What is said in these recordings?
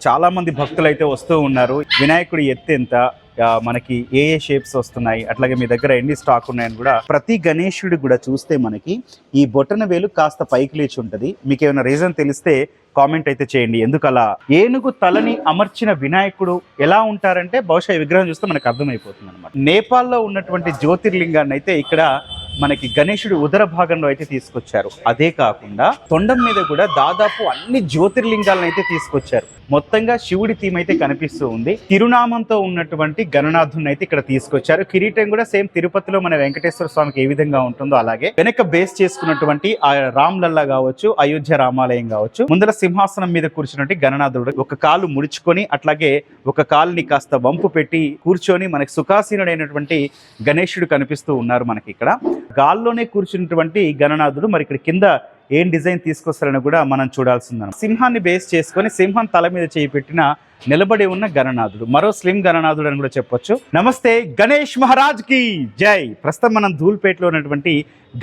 చాలా మంది భక్తులు అయితే వస్తూ ఉన్నారు. వినాయకుడి ఎత్తు ఎంత? ఆ, మనకి ఏ ఏ షేప్స్ వస్తున్నాయి? అట్లాగే మీ దగ్గర ఎన్ని స్టాక్ ఉన్నాయని కూడా ప్రతి గణేశుడు కూడా చూస్తే మనకి ఈ బొటన వేలు కాస్త పైకి లేచి ఉంటది. మీకు ఏమైనా రీజన్ తెలిస్తే కామెంట్ అయితే చేయండి. ఎందుకలా? ఏనుగు తలని అమర్చిన వినాయకుడు ఎలా ఉంటారంటే బహుశా ఈ విగ్రహం చూస్తే మనకు అర్థమైపోతుంది అనమాట నేపాల్లో ఉన్నటువంటి జ్యోతిర్లింగాన్ని అయితే ఇక్కడ మనకి గణేశుడి ఉదర భాగంలో అయితే తీసుకొచ్చారు. అదే కాకుండా తొండం మీద కూడా దాదాపు అన్ని జ్యోతిర్లింగాలను అయితే తీసుకొచ్చారు. మొత్తంగా శివుడి థీమ్ అయితే కనిపిస్తూ ఉంది. తిరునామంతో ఉన్నటువంటి గణనాథుని అయితే ఇక్కడ తీసుకొచ్చారు. కిరీటం కూడా సేమ్ తిరుపతిలో మన వెంకటేశ్వర స్వామికి ఏ విధంగా ఉంటుందో అలాగే వెనక బేస్ చేసుకున్నటువంటి ఆ రామ్లల్లా కావచ్చు అయోధ్య రామాలయం కావచ్చు ముందర సింహాసనం మీద కూర్చున్నట్టు గణనాథుడు ఒక కాలు ముడుచుకొని అట్లాగే ఒక కాలుని కాస్త వంపు పెట్టి కూర్చొని మనకి సుఖాసీనుడైనటువంటి గణేశుడు కనిపిస్తూ ఉన్నారు మనకి ఇక్కడ. గాల్లోనే కూర్చున్నటువంటి గణనాథుడు మరి ఇక్కడ కింద ఏం డిజైన్ తీసుకొస్తారని కూడా మనం చూడాల్సింది సింహాన్ని బేస్ చేసుకొని సింహం తల మీద చేయి పెట్టిన నిలబడి ఉన్న గణనాథుడు. మరో స్లిమ్ గణనాథుడు అని కూడా చెప్పొచ్చు. నమస్తే గణేష్ మహారాజ్కి జై. ప్రస్తుతం మనం ధూల్పేటలో ఉన్నటువంటి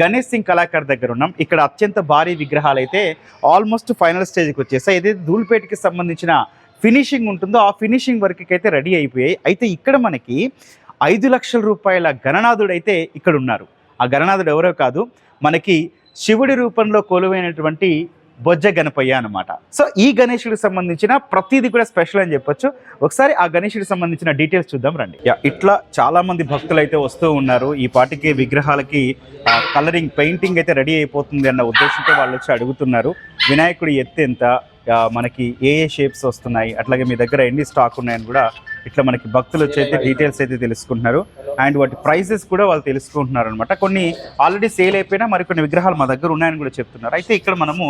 గణేష్ సింగ్ కళాకారు దగ్గర ఉన్నాం. ఇక్కడ అత్యంత భారీ విగ్రహాలు అయితే ఆల్మోస్ట్ ఫైనల్ స్టేజ్కి వచ్చేసాయి. ఏదైతే ధూల్పేటకి సంబంధించిన ఫినిషింగ్ ఉంటుందో ఆ ఫినిషింగ్ వర్క్కి అయితే రెడీ అయిపోయాయి. అయితే ఇక్కడ మనకి ఐదు లక్షల రూపాయల గణనాథుడు అయితే ఇక్కడ ఉన్నారు. ఆ గణనాథుడు ఎవరో కాదు మనకి శివుడి రూపంలో కొలువైనటువంటి బొజ్జ గణపయ్య అనమాట సో ఈ గణేషుడికి సంబంధించిన ప్రతిదీ కూడా స్పెషల్ అని చెప్పొచ్చు. ఒకసారి ఆ గణేషుడికి సంబంధించిన డీటెయిల్స్ చూద్దాం రండి. ఇట్లా చాలా మంది భక్తులు అయితే వస్తూ ఉన్నారు. ఈ పాటికి విగ్రహాలకి కలరింగ్ పెయింటింగ్ అయితే రెడీ అయిపోతుంది అన్న ఉద్దేశంతో వాళ్ళు వచ్చి అడుగుతున్నారు. వినాయకుడి ఎత్తు ఎంత? మనకి ఏ ఏ షేప్స్ వస్తున్నాయి? అట్లాగే మీ దగ్గర ఎన్ని స్టాక్ ఉన్నాయని కూడా ఇట్లా మనకి భక్తులు వచ్చి అయితే డీటెయిల్స్ అయితే తెలుసుకుంటున్నారు. అండ్ వాటి ప్రైసెస్ కూడా వాళ్ళు తెలుసుకుంటున్నారు అనమాట కొన్ని ఆల్రెడీ సేల్ అయిపోయినా మరికొన్ని విగ్రహాలు మా దగ్గర ఉన్నాయని కూడా చెప్తున్నారు. అయితే ఇక్కడ మనము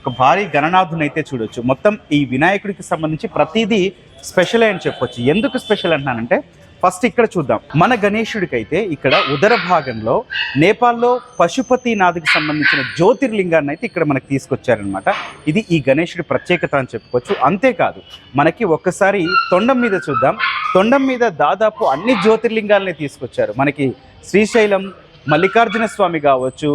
ఒక భారీ గణనాథుని అయితే చూడొచ్చు. మొత్తం ఈ వినాయకుడికి సంబంధించి ప్రతిదీ స్పెషల్ అని చెప్పొచ్చు. ఎందుకు స్పెషల్ అంటున్నానంటే ఫస్ట్ ఇక్కడ చూద్దాం. మన గణేశుడికైతే ఇక్కడ ఉదర భాగంలో నేపాల్లో పశుపతి నాథ్కి సంబంధించిన జ్యోతిర్లింగాన్ని అయితే ఇక్కడ మనకి తీసుకొచ్చారనమాట ఇది ఈ గణేశుడి ప్రత్యేకత అని చెప్పుకోవచ్చు. అంతేకాదు మనకి ఒక్కసారి తొండం మీద చూద్దాం. తొండం మీద దాదాపు అన్ని జ్యోతిర్లింగాలని తీసుకొచ్చారు. మనకి శ్రీశైలం మల్లికార్జున స్వామి కావచ్చు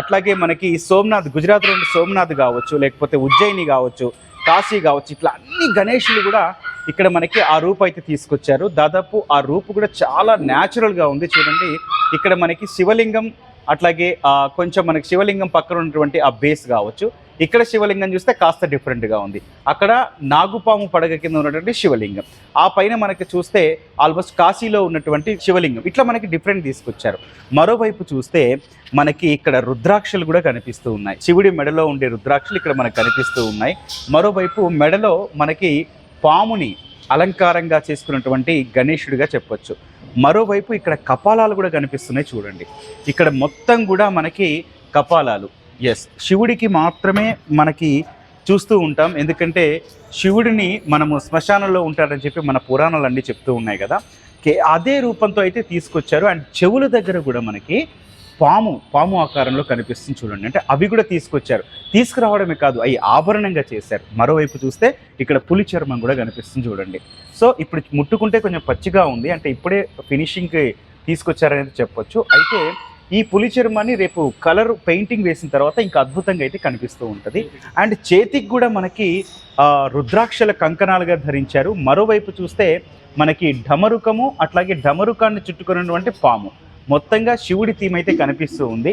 అట్లాగే మనకి సోమనాథ్ గుజరాత్లో సోమనాథ్ కావచ్చు లేకపోతే ఉజ్జయిని కావచ్చు కాశీ కావచ్చు ఇట్లా అన్ని గణేషులు కూడా ఇక్కడ మనకి ఆ రూపు అయితే తీసుకొచ్చారు. దాదాపు ఆ రూపు కూడా చాలా న్యాచురల్గా ఉంది చూడండి. ఇక్కడ మనకి శివలింగం అట్లాగే కొంచెం మనకి శివలింగం పక్కన ఉన్నటువంటి ఆ బేస్ కావచ్చు. ఇక్కడ శివలింగం చూస్తే కాస్త డిఫరెంట్గా ఉంది. అక్కడ నాగుపాము పడగ కింద ఉన్నటువంటి శివలింగం. ఆ పైన మనకి చూస్తే ఆల్మోస్ట్ కాశీలో ఉన్నటువంటి శివలింగం. ఇట్లా మనకి డిఫరెంట్ తీసుకొచ్చారు. మరోవైపు చూస్తే మనకి ఇక్కడ రుద్రాక్షలు కూడా కనిపిస్తూ ఉన్నాయి. శివుడి మెడలో ఉండే రుద్రాక్షలు ఇక్కడ మనకు కనిపిస్తూ ఉన్నాయి. మరోవైపు మెడలో మనకి పాముని అలంకారంగా చేసుకున్నటువంటి గణేషుడిగా చెప్పొచ్చు. మరోవైపు ఇక్కడ కపాలాలు కూడా కనిపిస్తున్నాయి చూడండి. ఇక్కడ మొత్తం కూడా మనకి కపాలాలు. ఎస్ శివుడికి మాత్రమే మనకి చూస్తూ ఉంటాం. ఎందుకంటే శివుడిని మనము శ్మశానంలో ఉంటారని చెప్పి మన పురాణాలు అన్నీ చెప్తూ ఉన్నాయి కదా. కే అదే రూపంతో అయితే తీసుకొచ్చారు. అండ్ చెవుల దగ్గర కూడా మనకి పాము పాము ఆకారంలో కనిపిస్తుంది చూడండి. అంటే అవి కూడా తీసుకొచ్చారు. తీసుకురావడమే కాదు అవి ఆభరణంగా చేశారు. మరోవైపు చూస్తే ఇక్కడ పులి చర్మం కూడా కనిపిస్తుంది చూడండి. సో ఇప్పుడు ముట్టుకుంటే కొంచెం పచ్చిగా ఉంది. అంటే ఇప్పుడే ఫినిషింగ్కి తీసుకొచ్చారనేది చెప్పొచ్చు. అయితే ఈ పులి చర్మాన్ని రేపు కలర్ పెయింటింగ్ వేసిన తర్వాత ఇంకా అద్భుతంగా అయితే కనిపిస్తూ ఉంటుంది. అండ్ చేతికి కూడా మనకి రుద్రాక్షల కంకణాలుగా ధరించారు. మరోవైపు చూస్తే మనకి ఢమరుకము అట్లాగే ఢమరుకాన్ని చుట్టుకున్నటువంటి పాము. మొత్తంగా శివుడి థీమ్ అయితే కనిపిస్తూ ఉంది.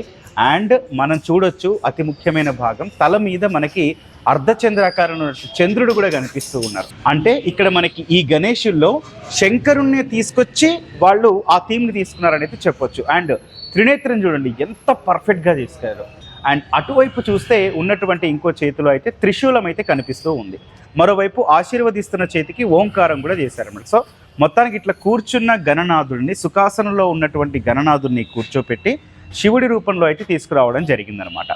అండ్ మనం చూడొచ్చు అతి ముఖ్యమైన భాగం తల మీద మనకి అర్ధచంద్రాకారం చంద్రుడు కూడా కనిపిస్తూ ఉన్నారు. అంటే ఇక్కడ మనకి ఈ గణేషుల్లో శంకరుణ్ణి తీసుకొచ్చి వాళ్ళు ఆ థీమ్ని తీసుకున్నారనేది చెప్పొచ్చు. అండ్ త్రినేత్రం చూడండి ఎంత పర్ఫెక్ట్గా చేస్తారు అండ్ అటువైపు చూస్తే ఉన్నటువంటి ఇంకో చేతిలో అయితే త్రిశూలం అయితే కనిపిస్తూ ఉంది. మరోవైపు ఆశీర్వదిస్తున్న చేతికి ఓంకారం కూడా చేశారన్నమాట సో మొత్తానికి ఇట్లా కూర్చున్న గణనాథుడిని సుఖాసనంలో ఉన్నటువంటి గణనాథుడిని కూర్చోపెట్టి శివుడి రూపంలో అయితే తీసుకురావడం జరిగిందనమాట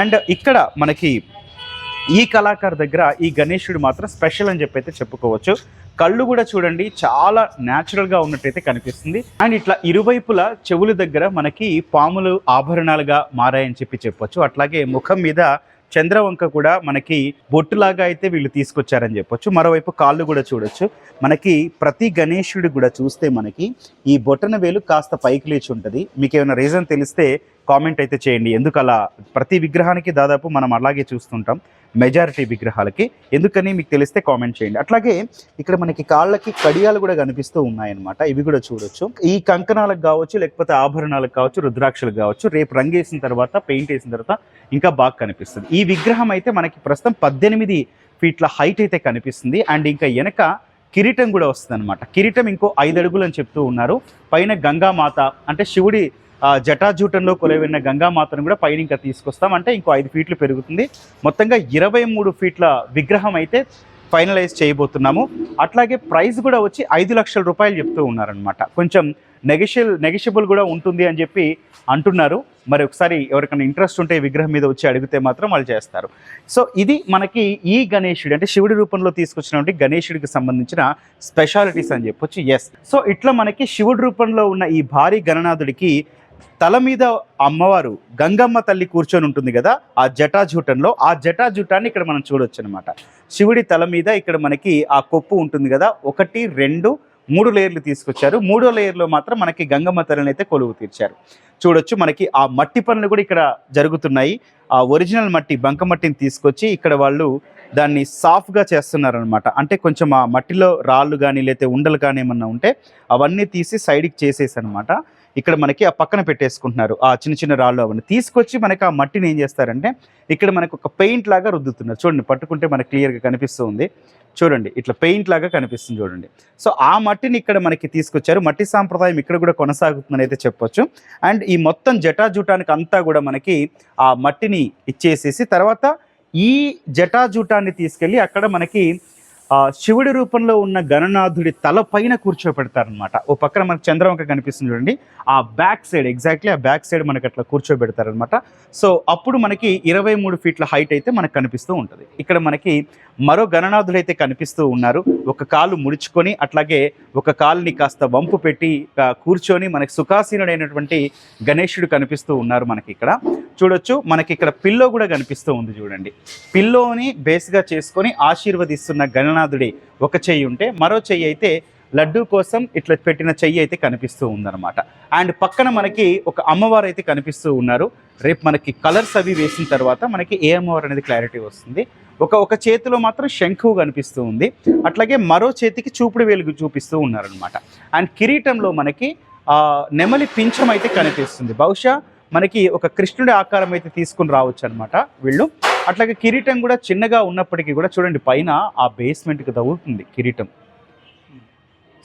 అండ్ ఇక్కడ మనకి ఈ కళాకారు దగ్గర ఈ గణేశుడు మాత్రం స్పెషల్ అని చెప్పి అయితే చెప్పుకోవచ్చు. కళ్ళు కూడా చూడండి చాలా న్యాచురల్గా ఉన్నట్టయితే కనిపిస్తుంది. అండ్ ఇట్లా ఇరువైపులా చెవుల దగ్గర మనకి పాములు ఆభరణాలుగా మారాయని చెప్పి చెప్పొచ్చు. అట్లాగే ముఖం మీద చంద్రవంక కూడా మనకి బొట్టులాగా అయితే వీళ్ళు తీసుకొచ్చారని చెప్పొచ్చు. మరోవైపు కాళ్ళు కూడా చూడొచ్చు. మనకి ప్రతి గణేశుడు కూడా చూస్తే మనకి ఈ బొట్టన వేలు కాస్త పైకి లేచి ఉంటుంది. మీకు ఏమైనా రీజన్ తెలిస్తే కామెంట్ అయితే చేయండి. ఎందుకు అలా ప్రతి విగ్రహానికి దాదాపు మనం అలాగే చూస్తుంటాం. మెజారిటీ విగ్రహాలకి. ఎందుకని మీకు తెలిస్తే కామెంట్ చేయండి. అట్లాగే ఇక్కడ మనకి కాళ్ళకి కడియాలు కూడా కనిపిస్తూ ఉన్నాయన్నమాట. ఇవి కూడా చూడొచ్చు. ఈ కంకణాలకు కావచ్చు లేకపోతే ఆభరణాలకు కావచ్చు రుద్రాక్షలకు కావచ్చు రేపు రంగు వేసిన తర్వాత పెయింట్ వేసిన తర్వాత ఇంకా బాగా కనిపిస్తుంది. ఈ విగ్రహం అయితే మనకి ప్రస్తుతం పద్దెనిమిది ఫీట్ల హైట్ అయితే కనిపిస్తుంది. అండ్ ఇంకా వెనక కిరీటం కూడా వస్తుంది అనమాట కిరీటం ఇంకో ఐదు అడుగులు అని చెప్తూ ఉన్నారు. పైన గంగామాత అంటే శివుడి జటాజూటంలో కొలవిన గంగామాతను కూడా పైన ఇంకా తీసుకొస్తాం. అంటే ఇంకో ఐదు ఫీట్లు పెరుగుతుంది. మొత్తంగా ఇరవై మూడు ఫీట్ల విగ్రహం అయితే ఫైనలైజ్ చేయబోతున్నాము. అట్లాగే ప్రైస్ కూడా వచ్చి ఐదు లక్షల రూపాయలు చెప్తూ ఉన్నారనమాట కొంచెం నెగిషియల్ నెగిషియబుల్ కూడా ఉంటుంది అని చెప్పి అంటున్నారు. మరి ఒకసారి ఎవరికైనా ఇంట్రెస్ట్ ఉంటే విగ్రహం మీద వచ్చి అడిగితే మాత్రం వాళ్ళు చేస్తారు. సో ఇది మనకి ఈ గణేశుడు అంటే శివుడి రూపంలో తీసుకొచ్చినటువంటి గణేశుడికి సంబంధించిన స్పెషాలిటీస్ అని చెప్పొచ్చు. ఎస్ సో ఇట్లా మనకి శివుడి రూపంలో ఉన్న ఈ భారీ గణనాథుడికి తల మీద అమ్మవారు గంగమ్మ తల్లి కూర్చొని ఉంటుంది కదా ఆ జటాజూటంలో ఆ జటాజూటాన్ని ఇక్కడ మనం చూడొచ్చు అనమాట శివుడి తల మీద ఇక్కడ మనకి ఆ కొప్పు ఉంటుంది కదా ఒకటి రెండు మూడు లేయర్లు తీసుకొచ్చారు. మూడో లేయర్లో మాత్రం మనకి గంగమ్మ తల్లిని అయితే కొలువు తీర్చారు. చూడొచ్చు మనకి ఆ మట్టి పనులు కూడా ఇక్కడ జరుగుతున్నాయి. ఆ ఒరిజినల్ మట్టి బంక మట్టిని తీసుకొచ్చి ఇక్కడ వాళ్ళు దాన్ని సాఫ్ట్గా చేస్తున్నారనమాట. అంటే కొంచెం ఆ మట్టిలో రాళ్ళు కానీ లేకపోతే ఉండలు కానీ ఏమన్నా ఉంటే అవన్నీ తీసి సైడ్కి చేసేసి అనమాట ఇక్కడ మనకి ఆ పక్కన పెట్టేసుకుంటున్నారు. ఆ చిన్న చిన్న రాళ్ళు అవన్నీ. తీసుకొచ్చి మనకి ఆ మట్టిని ఏం చేస్తారంటే ఇక్కడ మనకు ఒక పెయింట్ లాగా రుద్దుతున్నారు. చూడండి పట్టుకుంటే మనకు క్లియర్గా కనిపిస్తూ ఉంది చూడండి ఇట్లా పెయింట్ లాగా కనిపిస్తుంది చూడండి. సో ఆ మట్టిని ఇక్కడ మనకి తీసుకొచ్చారు. మట్టి సాంప్రదాయం ఇక్కడ కూడా కొనసాగుతుందని అయితే చెప్పొచ్చు. అండ్ ఈ మొత్తం జటాజూటానికి అంతా కూడా మనకి ఆ మట్టిని ఇచ్చేసేసి తర్వాత ఈ జటాజూటాన్ని తీసుకెళ్ళి అక్కడ మనకి శివుడి రూపంలో ఉన్న గణనాథుడి తల పైన కూర్చోబెడతారనమాట ఓ పక్కన మనకి చంద్రవంక కనిపిస్తుంది చూడండి. ఆ బ్యాక్ సైడ్ ఎగ్జాక్ట్లీ ఆ బ్యాక్ సైడ్ మనకి అట్లా కూర్చోబెడతారనమాట సో అప్పుడు మనకి ఇరవై మూడు ఫీట్ల హైట్ అయితే మనకు కనిపిస్తూ ఉంటుంది. ఇక్కడ మనకి మరో గణనాథుడు అయితే కనిపిస్తూ ఉన్నారు. ఒక కాలు ముడుచుకొని అట్లాగే ఒక కాలుని కాస్త వంపు పెట్టి కూర్చొని మనకి సుఖాసీనుడైనటువంటి గణేశుడు కనిపిస్తూ ఉన్నారు మనకి ఇక్కడ. చూడొచ్చు మనకి ఇక్కడ పిల్లో కూడా కనిపిస్తూ ఉంది చూడండి. పిల్లోని బేస్గా చేసుకొని ఆశీర్వదిస్తున్న గణ గణనాథుడి ఒక చెయ్యి ఉంటే మరో చెయ్యి అయితే లడ్డు కోసం ఇట్లా పెట్టిన చెయ్యి అయితే కనిపిస్తూ ఉందన్నమాట. అండ్ పక్కన మనకి ఒక అమ్మవారు అయితే కనిపిస్తూ ఉన్నారు. రేపు మనకి కలర్స్ అవి వేసిన తర్వాత మనకి ఏ అమ్మవారు అనేది క్లారిటీ వస్తుంది. ఒక ఒక చేతిలో మాత్రం శంఖు కనిపిస్తూ ఉంది. అట్లాగే మరో చేతికి చూపుడు వేలుగు చూపిస్తూ ఉన్నారనమాట అండ్ కిరీటంలో మనకి నెమలి పింఛం అయితే కనిపిస్తుంది. బహుశా మనకి ఒక కృష్ణుడి ఆకారం అయితే తీసుకుని రావచ్చు అనమాట వీళ్ళు. అట్లాగే కిరీటం కూడా చిన్నగా ఉన్నప్పటికీ కూడా చూడండి పైన ఆ బేస్మెంట్కి తగులుతుంది కిరీటం.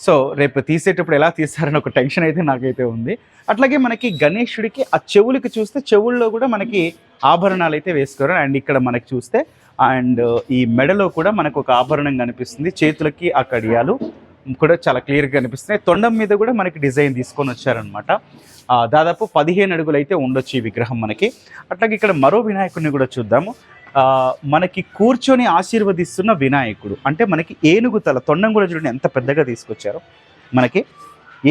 సో రేపు తీసేటప్పుడు ఎలా తీస్తారని ఒక టెన్షన్ అయితే నాకైతే ఉంది. అట్లాగే మనకి గణేశుడికి ఆ చెవులకి చూస్తే చెవుల్లో కూడా మనకి ఆభరణాలు అయితే వేసుకోరు. అండ్ ఇక్కడ మనకి చూస్తే అండ్ ఈ మెడలో కూడా మనకు ఒక ఆభరణం కనిపిస్తుంది. చేతులకి ఆ కడియాలు. కూడా చాలా క్లియర్గా కనిపిస్తున్నాయి. తొండం మీద కూడా మనకి డిజైన్ తీసుకొని వచ్చారనమాట దాదాపు పదిహేను అడుగులు అయితే ఉండొచ్చు ఈ విగ్రహం మనకి. అట్లాగే ఇక్కడ మరో వినాయకుడిని కూడా చూద్దాము. మనకి కూర్చొని ఆశీర్వదిస్తున్న వినాయకుడు. అంటే మనకి ఏనుగు తల తొండం కూడా చూడండి ఎంత పెద్దగా తీసుకొచ్చారో. మనకి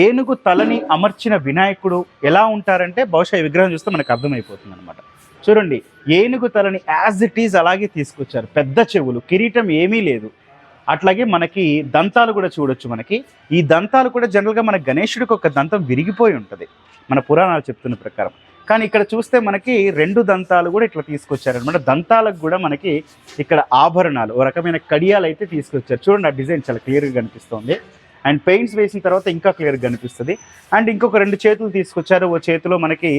ఏనుగు తలని అమర్చిన వినాయకుడు ఎలా ఉంటారంటే బహుశా ఈ విగ్రహం చూస్తే మనకు అర్థమైపోతుంది అనమాట చూడండి ఏనుగు తలని యాజ్ ఇట్ ఈజ్ అలాగే తీసుకొచ్చారు. పెద్ద చెవులు కిరీటం ఏమీ లేదు. అట్లాగే మనకి దంతాలు కూడా చూడొచ్చు మనకి. ఈ దంతాలు కూడా జనరల్గా మన గణేశుడికి ఒక దంతం విరిగిపోయి ఉంటుంది. మన పురాణాలు చెప్తున్న ప్రకారం. కానీ ఇక్కడ చూస్తే మనకి రెండు దంతాలు కూడా ఇట్లా తీసుకొచ్చారనమాట దంతాలకు కూడా మనకి ఇక్కడ ఆభరణాలు ఓ రకమైన కడియాలు అయితే తీసుకొచ్చారు. చూడండి ఆ డిజైన్ చాలా క్లియర్గా కనిపిస్తుంది. అండ్ పెయింట్స్ వేసిన తర్వాత ఇంకా క్లియర్గా కనిపిస్తుంది. అండ్ ఇంకొక రెండు చేతులు తీసుకొచ్చారు. ఓ చేతిలో మనకి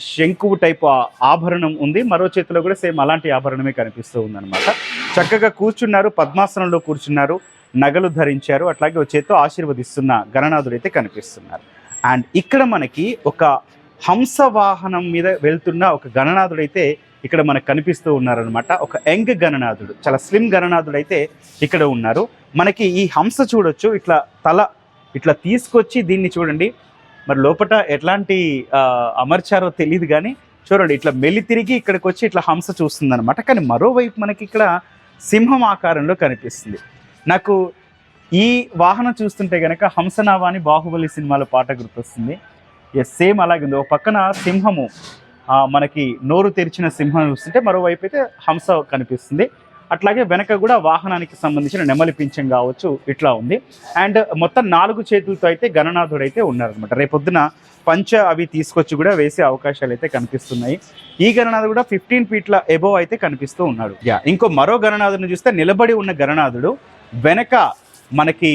శంకు టైప్ ఆ- ఆభరణం ఉంది. మరో చేతిలో కూడా సేమ్ అలాంటి ఆభరణమే కనిపిస్తూ ఉందన్నమాట. చక్కగా కూర్చున్నారు పద్మాసనంలో కూర్చున్నారు నగలు ధరించారు. అట్లాగే ఒక చేత్తో ఆశీర్వదిస్తున్న గణనాథుడు అయితే కనిపిస్తున్నారు. అండ్ ఇక్కడ మనకి ఒక హంస వాహనం మీద వెళ్తున్న ఒక గణనాథుడు అయితే ఇక్కడ మనకు కనిపిస్తూ ఉన్నారనమాట ఒక యంగ్ గణనాథుడు చాలా స్లిమ్ గణనాథుడు అయితే ఇక్కడ ఉన్నారు. మనకి ఈ హంస చూడొచ్చు. ఇట్లా తల ఇట్లా తీసుకొచ్చి దీన్ని చూడండి. మరి లోపట ఎట్లాంటి అమర్చారో తెలియదు కానీ చూడండి ఇట్లా మెల్లి తిరిగి ఇక్కడికి వచ్చి ఇట్లా హంస చూస్తుంది అనమాట కానీ మరోవైపు మనకి ఇక్కడ సింహం ఆకారంలో కనిపిస్తుంది. నాకు ఈ వాహనం చూస్తుంటే కనుక హంసనావా అని బాహుబలి సినిమాలో పాట గుర్తొస్తుంది. ఎస్ సేమ్ అలాగే ఉంది. ఒక పక్కన సింహము మనకి నోరు తెరిచిన సింహం చూస్తుంటే మరోవైపు అయితే హంస కనిపిస్తుంది. అట్లాగే వెనక కూడా వాహనానికి సంబంధించిన నెమలి పింఛం కావచ్చు ఇట్లా ఉంది. అండ్ మొత్తం నాలుగు చేతులతో అయితే గణనాథుడు అయితే ఉన్నారనమాట రేపొద్దున పంచ అవి తీసుకొచ్చి కూడా వేసే అవకాశాలు అయితే కనిపిస్తున్నాయి. ఈ గణనాథుడు కూడా ఫిఫ్టీన్ ఫీట్ల ఎబోవ్ అయితే కనిపిస్తూ ఉన్నాడు. యా ఇంకో మరో గణనాథుడిని చూస్తే నిలబడి ఉన్న గణనాథుడు వెనక మనకి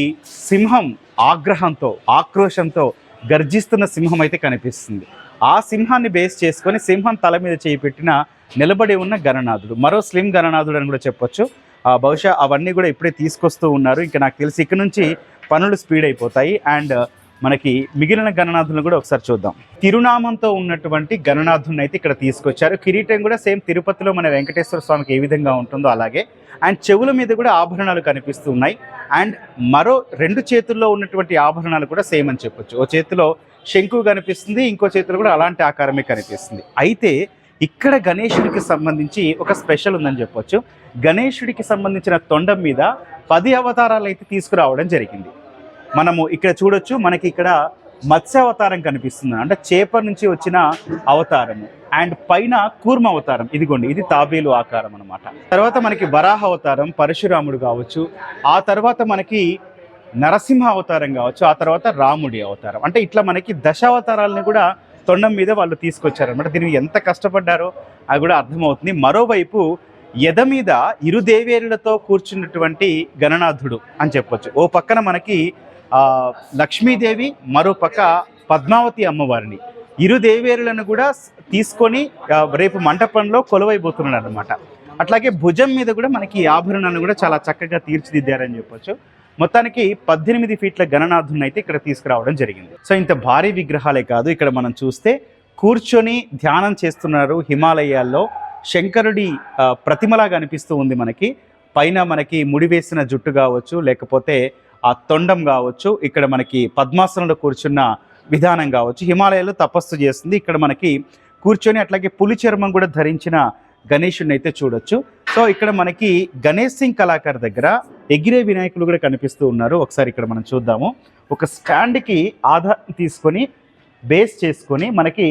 సింహం ఆగ్రహంతో ఆక్రోషంతో గర్జిస్తున్న సింహం అయితే కనిపిస్తుంది. ఆ సింహాన్ని బేస్ చేసుకొని సింహం తల మీద చేయి పెట్టిన నిలబడి ఉన్న గణనాథుడు. మరో స్లిమ్ గణనాథుడు అని కూడా చెప్పొచ్చు. ఆ, బహుశా అవన్నీ కూడా ఇప్పుడే తీసుకొస్తూ ఉన్నారు. ఇంకా నాకు తెలిసి ఇక్కడ నుంచి పనులు స్పీడ్ అయిపోతాయి. అండ్ మనకి మిగిలిన గణనాథులను కూడా ఒకసారి చూద్దాం. తిరునామంతో ఉన్నటువంటి గణనాథుని అయితే ఇక్కడ తీసుకొచ్చారు. కిరీటం కూడా సేమ్ తిరుపతిలో మన వెంకటేశ్వర స్వామికి ఏ విధంగా ఉంటుందో అలాగే. అండ్ చెవుల మీద కూడా ఆభరణాలు కనిపిస్తున్నాయి అండ్ మరో రెండు చేతుల్లో ఉన్నటువంటి ఆభరణాలు కూడా సేమ్ అని చెప్పొచ్చు. ఓ చేతిలో శంకు కనిపిస్తుంది. ఇంకో చేతిలో కూడా అలాంటి ఆకారమే కనిపిస్తుంది. అయితే ఇక్కడ గణేశుడికి సంబంధించి ఒక స్పెషల్ ఉందని చెప్పొచ్చు. గణేశుడికి సంబంధించిన తొండం మీద పది అవతారాలు అయితే తీసుకురావడం జరిగింది. మనము ఇక్కడ చూడొచ్చు మనకి ఇక్కడ మత్స్య అవతారం కనిపిస్తుంది. అంటే చేప నుంచి వచ్చిన అవతారము. అండ్ పైన కూర్మ అవతారం. ఇదిగోండి ఇది తాబేలు ఆకారం అన్నమాట. తర్వాత మనకి వరాహ అవతారం పరశురాముడు కావచ్చు. ఆ తర్వాత మనకి నరసింహ అవతారం కావచ్చు. ఆ తర్వాత రాముడి అవతారం. అంటే ఇట్లా మనకి దశావతారాలని కూడా తొండం మీద వాళ్ళు తీసుకొచ్చారనమాట దీనికి ఎంత కష్టపడ్డారో అది కూడా అర్థమవుతుంది. మరోవైపు ఎద మీద ఇరు దేవేరులతో కూర్చున్నటువంటి గణనాథుడు అని చెప్పొచ్చు. ఓ పక్కన మనకి లక్ష్మీదేవి మరో పక్క పద్మావతి అమ్మవారిని. ఇరు దేవేరులను కూడా తీసుకొని రేపు మంటపంలో కొలువైపోతున్నాడు అనమాట అట్లాగే భుజం మీద కూడా మనకి ఆభరణాన్ని ఆభరణాలను కూడా చాలా చక్కగా తీర్చిదిద్దారని చెప్పొచ్చు. మొత్తానికి పద్దెనిమిది ఫీట్ల గణనాథుని అయితే ఇక్కడ తీసుకురావడం జరిగింది. సో ఇంత భారీ విగ్రహాలే కాదు ఇక్కడ మనం చూస్తే కూర్చొని ధ్యానం చేస్తున్నారు హిమాలయాల్లో. శంకరుడి ప్రతిమలాగా అనిపిస్తూ ఉంది మనకి. పైన మనకి ముడివేసిన జుట్టు కావచ్చు లేకపోతే ఆ తొండం కావచ్చు ఇక్కడ మనకి పద్మాసనంలో కూర్చున్న విధానం కావచ్చు. హిమాలయాల్లో తపస్సు చేస్తుంది. ఇక్కడ మనకి కూర్చొని అట్లాగే పులి చర్మం కూడా ధరించిన గణేషుడిని అయితే చూడొచ్చు. సో ఇక్కడ మనకి గణేష్ సింగ్ కళాకార్ దగ్గర ఎగిరే వినాయకులు కూడా కనిపిస్తూ ఉన్నారు. ఒకసారి ఇక్కడ మనం చూద్దాము. ఒక స్టాండ్కి ఆధారం తీసుకొని బేస్ చేసుకొని మనకి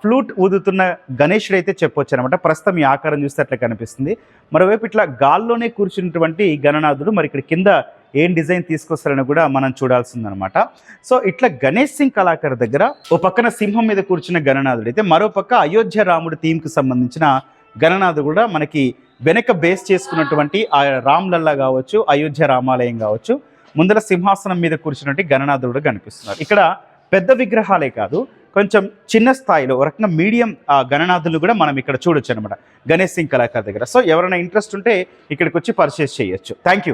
ఫ్లూట్ ఊదుతున్న గణేషుడు అయితే చెప్పొచ్చు అనమాట ప్రస్తుతం ఈ ఆకారం చూస్తే అట్లా కనిపిస్తుంది. మరోవైపు ఇట్లా గాల్లోనే కూర్చున్నటువంటి గణనాథుడు మరి ఇక్కడ కింద ఏం డిజైన్ తీసుకొస్తారని కూడా మనం చూడాల్సిందనమాట సో ఇట్లా గణేష్ సింగ్ కళాకారు దగ్గర ఓ పక్కన సింహం మీద కూర్చున్న గణనాథుడు అయితే మరో పక్క అయోధ్య రాముడు థీమ్కి సంబంధించిన గణనాథ్ కూడా మనకి వెనక బేస్ చేసుకున్నటువంటి ఆ రామ్లల్లా కావచ్చు అయోధ్య రామాలయం కావచ్చు ముందర సింహాసనం మీద కూర్చున్నట్టు గణనాథుడు కూడా కనిపిస్తున్నారు ఇక్కడ పెద్ద విగ్రహాలే కాదు కొంచెం చిన్న స్థాయిలో ఒక రకంగా మీడియం ఆ గణనాథులు కూడా మనం ఇక్కడ చూడొచ్చు అనమాట గణేష్ సింగ్ కళాకార్ దగ్గర. సో ఎవరైనా ఇంట్రెస్ట్ ఉంటే ఇక్కడికి వచ్చి పర్చేస్ చేయొచ్చు. Thank you